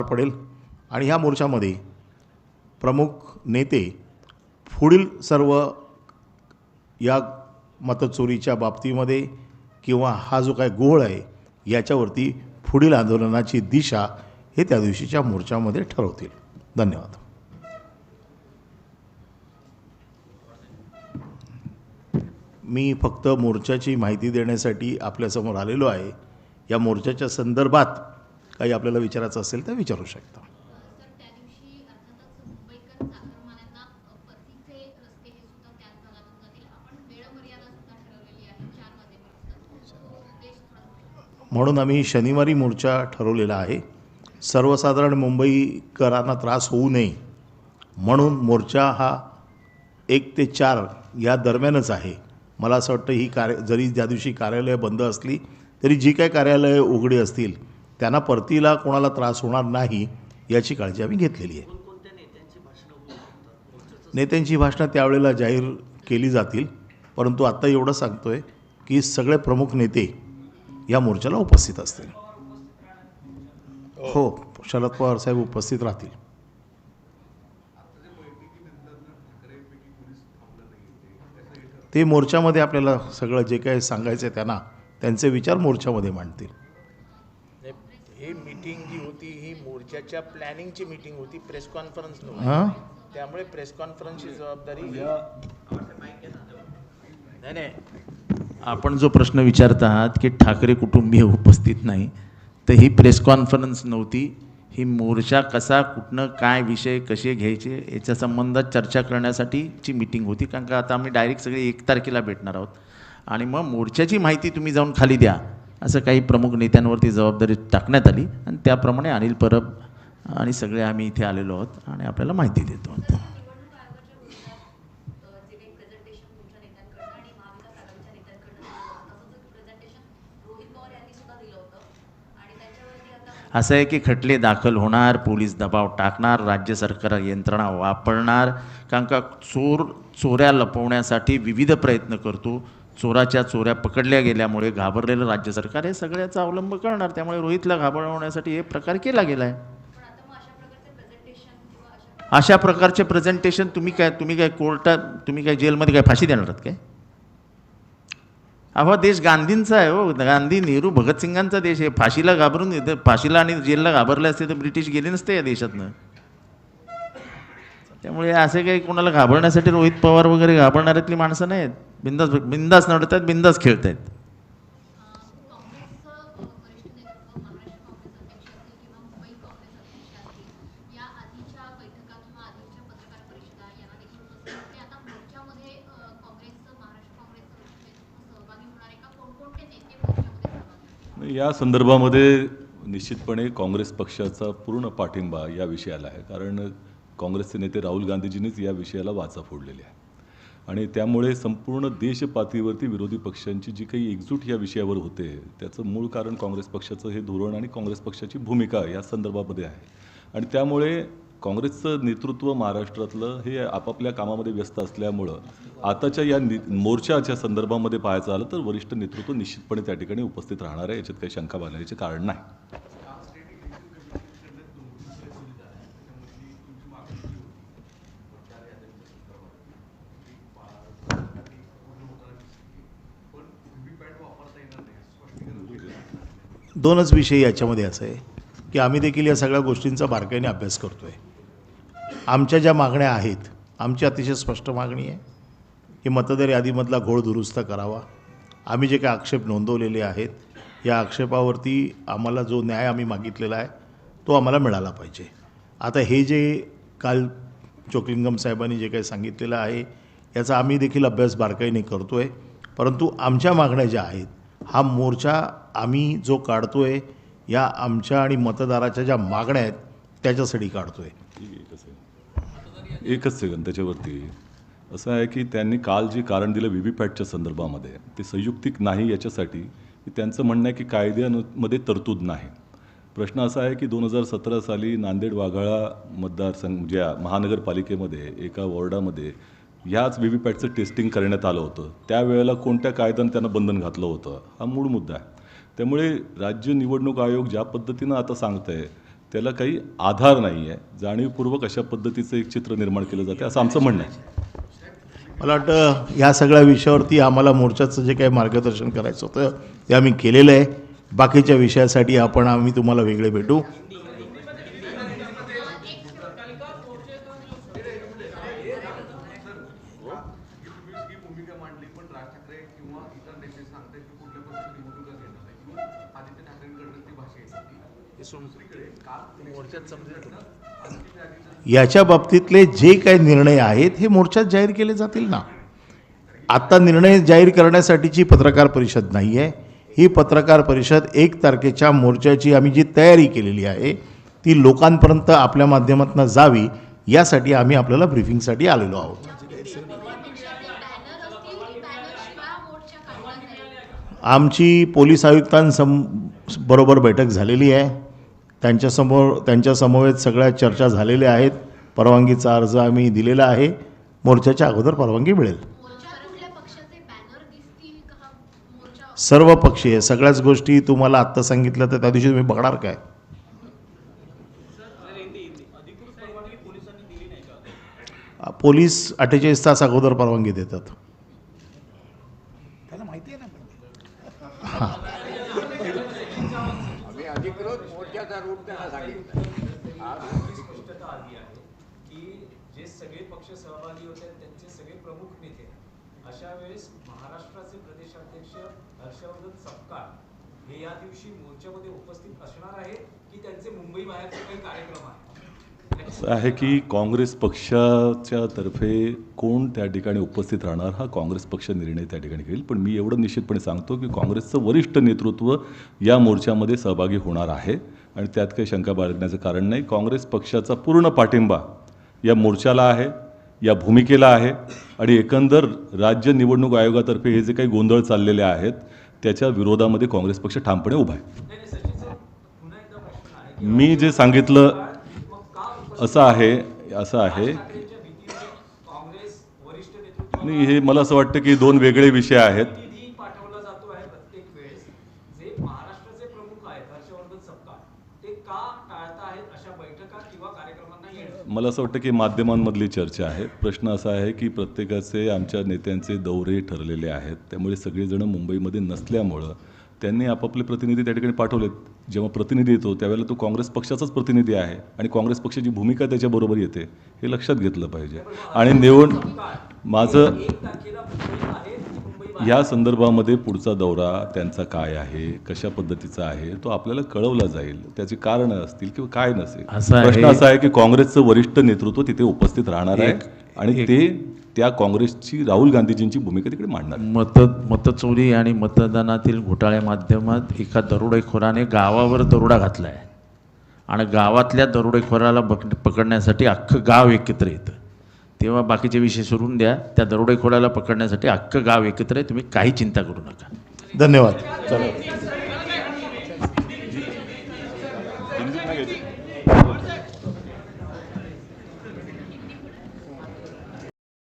पडेल. आणि ह्या मोर्चामध्ये प्रमुख नेते पुढील सर्व या मतचोरीच्या बाबतीमध्ये किंवा हा जो काय गोळ आहे याच्यावरती पुढील आंदोलनाची दिशा हे त्या दिवशीच्या मोर्चामध्ये ठरवतील. धन्यवाद. मी फक्त मोर्चाची माहिती देण्यासाठी आपल्यासमोर आलेलो आहे. या मोर्चाच्या संदर्भात काही आपल्याला विचारायचं असेल तर विचारू शकता. हे म्हणून आम्ही शनिवारी मोर्चा ठरवलेला आहे. सर्वसाधारण मुंबईकरांना त्रास होऊ नये म्हणून मोर्चा हा एक ते चार या दरम्यानच आहे. मला असं वाटतं ही कार्य जरी ज्या दिवशी कार्यालयं बंद असली तरी जी काही कार्यालयं उघडी असतील त्यांना परतीला कोणाला त्रास होणार नाही याची काळजी आम्ही घेतलेली आहे. नेत्यांची भाषणं त्यावेळेला जाहीर केली जातील परंतु आत्ता एवढं सांगतोय की सगळे प्रमुख नेते या मोर्चाला उपस्थित असतील. हो शरद पवार साहेब उपस्थित राहतील. ते मोर्चामध्ये आपल्याला सगळं जे काही सांगायचं आहे त्यांना त्यांचे विचार मोर्चामध्ये मांडतील. मोर्चाच्या प्लॅनिंगची मीटिंग होती प्रेस कॉन्फरन्स नव्हती. हां? त्यामुळे प्रेस कॉन्फरन्सची जबाबदारी नाही नाही. आपण जो प्रश्न विचारत आहात की ठाकरे कुटुंबीय उपस्थित नाही तर ही प्रेस कॉन्फरन्स नव्हती. ही मोर्चा कसा कुठनं काय विषय कसे घ्यायचे याच्या संबंधात चर्चा करण्यासाठीची मीटिंग होती कारण का आता आम्ही डायरेक्ट सगळे एक तारखेला भेटणार आहोत. आणि मग मोर्चाची माहिती तुम्ही जाऊन खाली द्या. असं काही प्रमुख नेत्यांवरती जबाबदारी टाकण्यात आली. आणि त्याप्रमाणे अनिल परब आणि सगळे आम्ही इथे आलेलो आहोत आणि आपल्याला माहिती देतो. असं आहे की खटले दाखल होणार पोलीस दबाव टाकणार राज्य सरकार यंत्रणा वापरणार कारण का चोर चोऱ्या लपवण्यासाठी विविध प्रयत्न करतो. चोराच्या चोऱ्या पकडल्या गेल्यामुळे घाबरलेलं राज्य सरकार हे सगळ्याचा अवलंब करणार. त्यामुळे रोहितला घाबरवण्यासाठी हे प्रकार केला गेला आहे अशा प्रकारचे प्रेझेंटेशन तुम्ही काय तुम्ही काय कोर्टात तुम्ही काय जेलमध्ये काय फाशी देणार आहात काय? अहो देश गांधींचा आहे हो. गांधी नेहरू भगतसिंगांचा देश आहे. फाशीला घाबरून येतं. फाशीला आणि जेलला घाबरले असते तर ब्रिटिश गेले नसते या देशातनं. त्यामुळे असे काही कोणाला घाबरण्यासाठी रोहित पवार वगैरे घाबरणाऱ्यातली माणसं नाहीत बिंदास बिंदास नडत आहेत बिंदास खेळत आहेत या संदर्भामध्ये निश्चितपणे काँग्रेस पक्षाचा पूर्ण पाठिंबा या विषयाला आहे. कारण काँग्रेसचे नेते राहुल गांधीजींनीच या विषयाला वाचा फोडलेली आहे आणि त्यामुळे संपूर्ण देशपातळीवरती विरोधी पक्षांची जी काही एकजूट या विषयावर होते त्याचं मूळ कारण काँग्रेस पक्षाचं हे धोरण आणि काँग्रेस पक्षाची भूमिका या संदर्भामध्ये आहे. आणि त्यामुळे काँग्रेसचं नेतृत्व महाराष्ट्रातलं हे आपापल्या कामामध्ये व्यस्त असल्यामुळं आताच्या या नि मोर्चाच्या संदर्भामध्ये पाहायचं आलं तर वरिष्ठ नेतृत्व निश्चितपणे त्या ठिकाणी उपस्थित राहणार आहे याच्यात काही शंका बांधण्याचे कारण नाही. दोनच विषय याच्यामध्ये असं आहे की आम्ही देखील या सगळ्या गोष्टींचा बारकाईने अभ्यास करतो आहे आमच्या ज्या मागण्या आहेत आमची अतिशय स्पष्ट मागणी आहे की मतदार यादीमधला घोळ दुरुस्त करावा. आम्ही जे काही आक्षेप नोंदवलेले आहेत या आक्षेपावरती आम्हाला जो न्याय आम्ही मागितलेला आहे तो आम्हाला मिळाला पाहिजे. आता हे जे काल चोकलिंगम साहेबांनी जे काही सांगितलेलं आहे याचा आम्ही देखील अभ्यास बारकाईने करतो आहे परंतु आमच्या मागण्या ज्या आहेत हा मोर्चा आम्ही जो काढतो आहे या आमच्या आणि मतदाराच्या ज्या मागण्या आहेत त्याच्यासाठी काढतो आहे एकच आहे एकच सेकंद त्याच्यावरती. असं आहे की त्यांनी काल जे कारण दिलं व्ही व्ही पॅटच्या संदर्भामध्ये ते संयुक्तिक नाही याच्यासाठी की त्यांचं म्हणणं आहे की कायद्यामध्ये तरतूद नाही. प्रश्न असा आहे की दोन हजार सतरा साली नांदेड वाघाळा मतदारसंघ ज्या महानगरपालिकेमध्ये एका वॉर्डामध्ये ह्याच व्ही व्ही पॅटचं टेस्टिंग करण्यात आलं होतं. त्यावेळेला कोणत्या कायद्यानं त्यांना बंधन घातलं होतं? हा मूळ मुद्दा आहे. त्यामुळे राज्य निवडणूक आयोग ज्या पद्धतीनं आता सांगत आहे त्याला काही आधार नाही आहे जाणीवपूर्वक अशा पद्धतीचं एक चित्र निर्माण केलं जाते असं आमचं म्हणणं आहे. मला वाटतं ह्या सगळ्या विषयावरती आम्हाला मोर्चाचं जे काही मार्गदर्शन करायचं होतं ते आम्ही केलेलं आहे. बाकीच्या विषयासाठी आपण आम्ही तुम्हाला वेगळे भेटू. पण राज ठाकरे किंवा इतर नेते सांगतात की कुठल्या पक्षाची निवडणुका आदित्य ठाकरेंकडनं ती भाषा येत. होती हे सोड मोर्चात समजेल याच्या बाबतीतले जे काही निर्णय आहेत हे मोर्चात जाहीर केले जातील ना? आत्ता निर्णय जाहीर करण्यासाठीची पत्रकार परिषद नाही आहे ही पत्रकार परिषद एक तारखेच्या मोर्चाची आम्ही जी तयारी केलेली आहे ती लोकांपर्यंत आपल्या माध्यमातून जावी यासाठी आम्ही आपल्याला ब्रिफिंगसाठी आलेलो आहोत बॅनर असतील की बॅनर शिवाय मोर्चा काढला जाईल आमची पोलीस आयुक्तांसम बरोबर बैठक झालेली आहे. त्यांच्यासमोर त्यांच्यासमवेत सगळ्या चर्चा झालेल्या आहेत. परवानगीचा अर्ज आम्ही दिलेला आहे. मोर्चाच्या अगोदर परवानगी मिळेल. सर्व पक्षीय सगळ्याच गोष्टी तुम्हाला आत्ता सांगितलं तर त्या दिवशी तुम्ही बघणार काय? पोलीस अठ्ठेचाळीस तास अगोदर परवानगी देतात. आम्ही अधिकृत मोर्चाचा रूप त्यांना सांगितलं. स्पष्टता आली आहे की जे सगळे पक्ष सहभागी होते त्यांचे सगळे प्रमुख नेते अशा वेळेस महाराष्ट्राचे प्रदेशाध्यक्ष हर्षवर्धन सपकाळ हे या दिवशी मोर्चामध्ये उपस्थित असणार आहेत की त्यांचे मुंबई बाहेरचे काही कार्यक्रम आहेत? असं आहे की काँग्रेस पक्षाच्या तर्फे कोण त्या ठिकाणी उपस्थित राहणार हा काँग्रेस पक्ष निर्णय त्या ठिकाणी घेईल. पण मी एवढं निश्चितपणे सांगतो की काँग्रेसचं वरिष्ठ नेतृत्व या मोर्चामध्ये सहभागी होणार आहे. आणि त्यात काही शंका बाळगण्याचं कारण नाही. काँग्रेस पक्षाचा पूर्ण पाठिंबा या मोर्चाला आहे या भूमिकेला आहे. आणि एकंदर राज्य निवडणूक आयोगातर्फे हे जे काही गोंधळ चाललेले आहेत त्याच्या विरोधामध्ये काँग्रेस पक्ष ठामपणे उभा आहे. मी जे सांगितलं असं आहे असं आहे. काँग्रेस नाही हे मला असं वाटतं की दोन वेगळे विषय आहेत. मला असं वाटतं की माध्यमांमधली चर्चा आहे. प्रश्न असा आहे की प्रत्येकाचे आमच्या नेत्यांचे दौरे ठरलेले आहेत. त्यामुळे सगळेजण मुंबईमध्ये नसल्यामुळं त्यांनी आपापले प्रतिनिधी त्या ठिकाणी पाठवलेत. जेव्हा प्रतिनिधी येतो त्यावेळेला तो काँग्रेस पक्षाचाच प्रतिनिधी आहे आणि काँग्रेस पक्षाची भूमिका त्याच्याबरोबर येते हे लक्षात घेतलं पाहिजे. आणि निवड माझं या संदर्भामध्ये पुढचा दौरा त्यांचा काय आहे कशा पद्धतीचा आहे तो आपल्याला कळवला जाईल. त्याची कारणं असतील किंवा काय नसेल. प्रश्न असा आहे की काँग्रेसचं वरिष्ठ नेतृत्व तिथे उपस्थित राहणार आहे आणि ते त्या काँग्रेसची राहुल गांधीजींची भूमिका तिकडे मांडणार. मत मतचोरी आणि मतदानातील घोटाळे माध्यमात एका दरोडेखोराने गावावर दरोडा घातला आहे आणि गावातल्या दरोडेखोराला पकडण्यासाठी अख्खं गाव एकत्र येतं. तेव्हा बाकीचे विषय सोडून द्या. त्या दरोडेखोराला पकडण्यासाठी अख्खं गाव एकत्र आहे. तुम्ही काही चिंता करू नका. धन्यवाद.